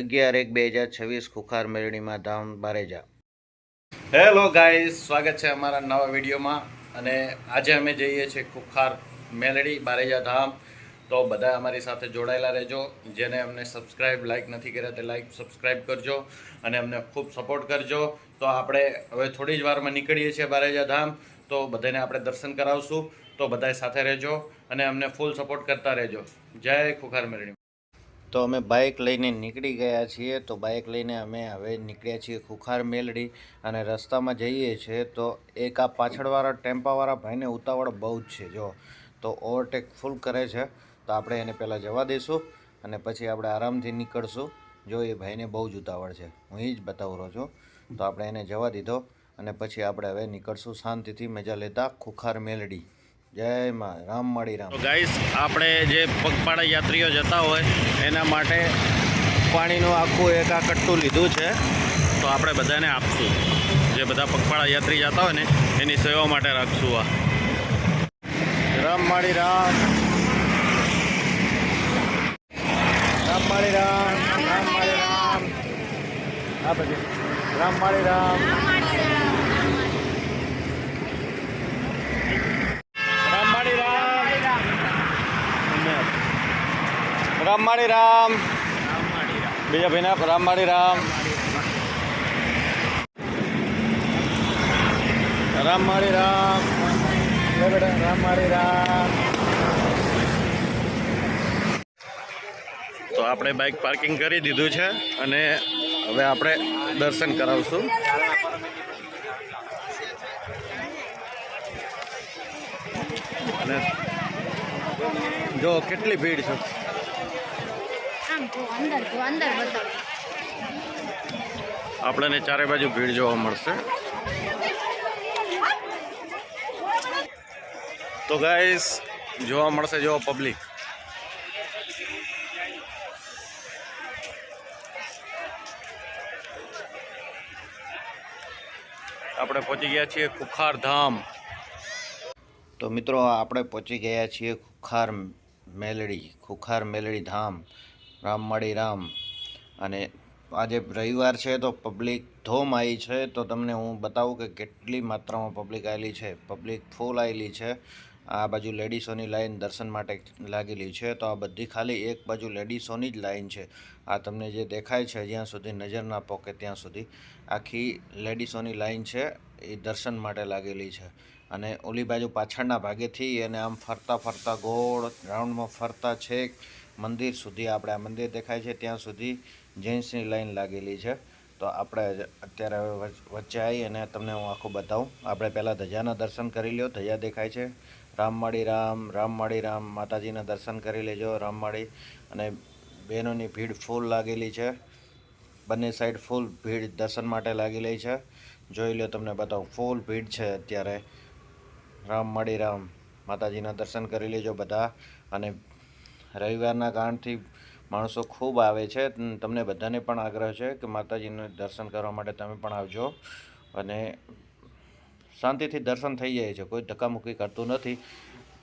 અગિયાર એક બે હજાર છવ્વીસ ખુખાર મેળણીમાં ધામ બારેજા. હેલો ગાઈઝ સ્વાગત છે અમારા નવા વિડીયોમાં અને આજે અમે જઈએ છીએ ખુખાર મેલડી બારેજા ધામ. તો બધા અમારી સાથે જોડાયેલા રહેજો. જેને અમને સબસ્ક્રાઈબ લાઇક નથી કર્યા તે લાઇક સબસ્ક્રાઈબ કરજો અને અમને ખૂબ સપોર્ટ કરજો. તો આપણે હવે થોડી જ વારમાં નીકળીએ છીએ બારેજા ધામ. તો બધાને આપણે દર્શન કરાવશું. તો બધાય સાથે રહેજો અને અમને ફૂલ સપોર્ટ કરતા રહેજો. જય ખુખાર મેળણી તો અમે બાઇક લઈને નીકળી ગયા છીએ. તો બાઇક લઈને અમે હવે નીકળ્યા છીએ ખુખાર મેલડી અને રસ્તામાં જઈએ છીએ. તો એક આ પાછળવાળા ટેમ્પાવાળા ભાઈને ઉતાવળ બહુ જ છે. જો, તો ઓવરટેક ફૂલ કરે છે. તો આપણે એને પહેલાં જવા દઈશું અને પછી આપણે આરામથી નીકળશું. જો, એ ભાઈને બહુ જ ઉતાવળ છે. હું એ જ બતાવું રહ્યો છું. તો આપણે એને જવા દીધો અને પછી આપણે હવે નીકળશું. શાંતિથી મજા લેતા ખુખાર મેલડી. જય માં રામ, મળી રામ. ગાઈસ, આપણે જે પગપાળા યાત્રીઓ જતા હોય, એના માટે પાણીનું આખું એક આ કટ્ટું લીધું છે. તો આપણે બધાને આપશું. જે બધા પગપાળા યાત્રી જતા હોય ને, એની સેવા માટે રાખશું આ. રામ, માળી રામ. રામ, માળી રામ. રામ, માળી રામ. આ બધી. રામ, માળી રામ રામ માળી રામ. બીજા ભાઈના રામ માણી રામ. માણી રામ. બેટા, રામ માણી રામ. તો આપણે બાઇક પાર્કિંગ કરી દીધું છે અને હવે આપણે દર્શન કરાવશું. અને જો, કેટલી ભીડ છે આમ જો અંદર જો અંદર બતાવો આપણને ચારે બાજુ ભીડ જોવા મળશે. તો ગાઈસ જોવા મળશે જો પબ્લિક આપણે પહોંચી ગયા છીએ કુખાર ધામ. તો મિત્રો, આપણે પહોંચી ગયા છીએ ખુખાર મેલડી ખુખાર મેલડી ધામ. રામમાળી રામ. અને આજે રવિવાર છે તો પબ્લિક ધોમ આવી છે. તો તમને હું બતાવું કે કેટલી માત્રામાં પબ્લિક આવેલી છે. પબ્લિક ફૂલ આવેલી છે. આ બાજુ લેડીસોની લાઈન દર્શન માટે લાગેલી છે. તો આ બધી ખાલી એક બાજુ લેડીસોની જ લાઈન છે. આ તમને જે દેખાય છે જ્યાં સુધી નજર ના પોકે ત્યાં સુધી આખી લેડીસોની લાઈન છે એ દર્શન માટે લાગેલી છે. અને ઓલી બાજુ પાછળના ભાગેથી એને આમ ફરતા ફરતા ગોળ રાઉન્ડમાં ફરતા છેક મંદિર સુધી આપણે આ મંદિર દેખાય છે, ત્યાં સુધી જેન્ટ્સની લાઈન લાગેલી છે. તો આપણે અત્યારે હવે વચ્ચે આવી અને તમને હું આખું બતાવું. આપણે પહેલાં ધજાના દર્શન કરી લ્યો, ધજા દેખાય છે. રામમાળી રામ રામમાળી રામ, માતાજીના દર્શન કરી લેજો રામમાળી અને બહેનોની ભીડ ફૂલ લાગેલી છે. બંને સાઈડ ફૂલ ભીડ દર્શન માટે લાગેલી છે. જોઈ લો તમને બતાવું, ફૂલ ભીડ છે અત્યારે. રામમાળી રામ, માતાજીના દર્શન કરી લેજો બધા. અને રવિવારના કારણથી માણસો ખૂબ આવે છે. તમને બધાને પણ આગ્રહ છે કે માતાજીનું દર્શન કરવા માટે તમે પણ આવજો. અને શાંતિથી દર્શન થઈ જાય છે. કોઈ ધક્કામુક્કી કરતું નથી.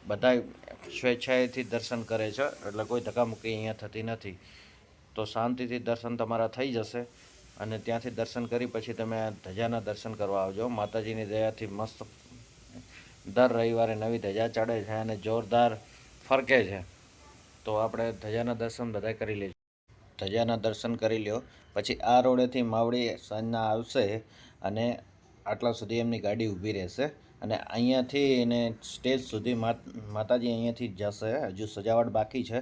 બધા સ્વેચ્છાએથી દર્શન કરે છે. એટલે કોઈ ધક્કામુક્કી અહીંયા થતી નથી. તો શાંતિથી દર્શન તમારા થઈ જશે. અને ત્યાંથી દર્શન કરી પછી તમે આ ધજાના દર્શન કરવા આવજો. માતાજીની દયાથી મસ્ત દર રવિવારે નવી ધજા ચડે છે અને જોરદાર ફરકે છે. તો આપણે ધજાના દર્શન બધા કરી લઈશું ધજાના દર્શન કરી લ્યો. પછી આ રોડેથી માવડી સાંજના આવશે અને આટલા સુધી એમની ગાડી ઊભી રહેશે અને અહીંયાથી એને સ્ટેજ સુધી માત- માતાજી અહીંયાથી જશે. હજુ સજાવટ બાકી છે.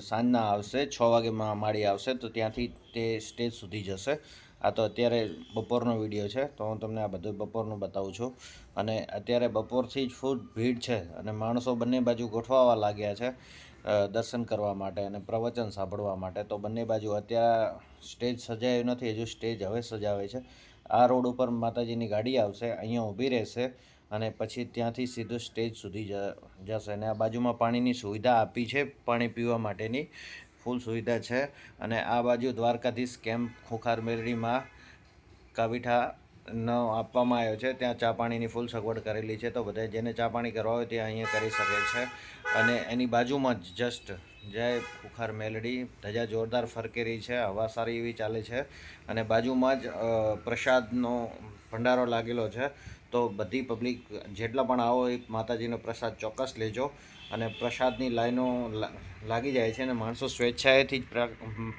સાંજના આવશે, છ વાગે માળી આવશે તો ત્યાંથી તે સ્ટેજ સુધી જશે. આ તો અત્યારે બપોરનો વીડિયો છે તો હું તમને આ બધું બપોરનું બતાવું છું. અને અત્યારે બપોરથી જ ફૂલ ભીડ છે અને માણસો બંને બાજુ ગોઠવાવા લાગ્યા છે. દર્શન કરવા માટે અને પ્રવચન સાંભળવા માટે. તો બંને બાજુ અત્યારે સ્ટેજ સજાયું નથી, હજુ સ્ટેજ હવે સજાવે છે. આ રોડ ઉપર માતાજીની ગાડી આવશે, અહીંયા ઊભી રહેશે અને પછી ત્યાંથી સીધું સ્ટેજ સુધી જશે અને આ બાજુમાં પાણીની સુવિધા આપી છે, પાણી પીવા માટેની ફૂલ સુવિધા છે. અને આ બાજુ દ્વારકાધીશ કેમ્પ ખોખાર મેલડીમાં કાવીઠા નો આપવામાં આવ્યો છે. ત્યાં ચા પાણીની ફૂલ સગવડ કરેલી છે. તો બધા જેને ચા પાણી કરવા હોય તે અહીંયા કરી શકે છે. અને એની બાજુમાં જ જસ્ટ જય ખુખાર મેલડી, ધજા જોરદાર ફરકી રહી છે. હવા સારી એવી ચાલે છે. અને બાજુમાં જ પ્રસાદનો ભંડારો લાગેલો છે. તો બધી પબ્લિક જેટલા પણ આવો એ માતાજીનો પ્રસાદ ચોક્કસ લેજો. અને પ્રસાદની લાઈનો લાગી જાય છે અને માણસો સ્વેચ્છાએથી જ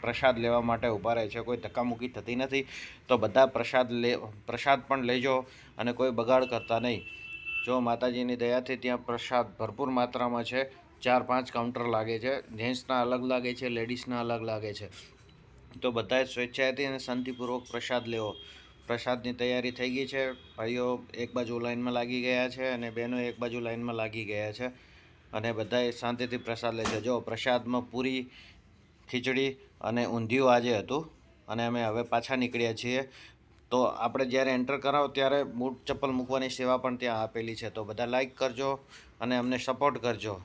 પ્રસાદ લેવા માટે ઊભા રહે છે. કોઈ ધક્કામુક્કી થતી નથી. તો બધા પ્રસાદ લે, પ્રસાદ પણ લેજો અને કોઈ બગાડ કરતા નહીં. જો માતાજીની દયાથી ત્યાં પ્રસાદ ભરપૂર માત્રામાં છે, ચાર પાંચ કાઉન્ટર લાગે છે. જેન્ટ્સના અલગ લાગે છે, લેડીઝના અલગ લાગે છે. તો બધાએ સ્વેચ્છાએથી અને શાંતિપૂર્વક પ્રસાદ લેવો. પ્રસાદની તૈયારી થઈ ગઈ છે. ભાઈઓ એક બાજુ લાઈનમાં લાગી ગયા છે અને બહેનો એક બાજુ લાઈનમાં લાગી ગયા છે. અને બધાએ શાંતિથી પ્રસાદ લે છે. જો પ્રસાદમાં પૂરી ખીચડી અને ઊંધિયું આજે હતું અને અમે હવે પાછા નીકળ્યા છીએ. તો આપણે જ્યારે એન્ટર કરાવો ત્યારે બૂટ ચપ્પલ મૂકવાની સેવા પણ ત્યાં આપેલી છે. તો બધા લાઇક કરજો અને અમને સપોર્ટ કરજો.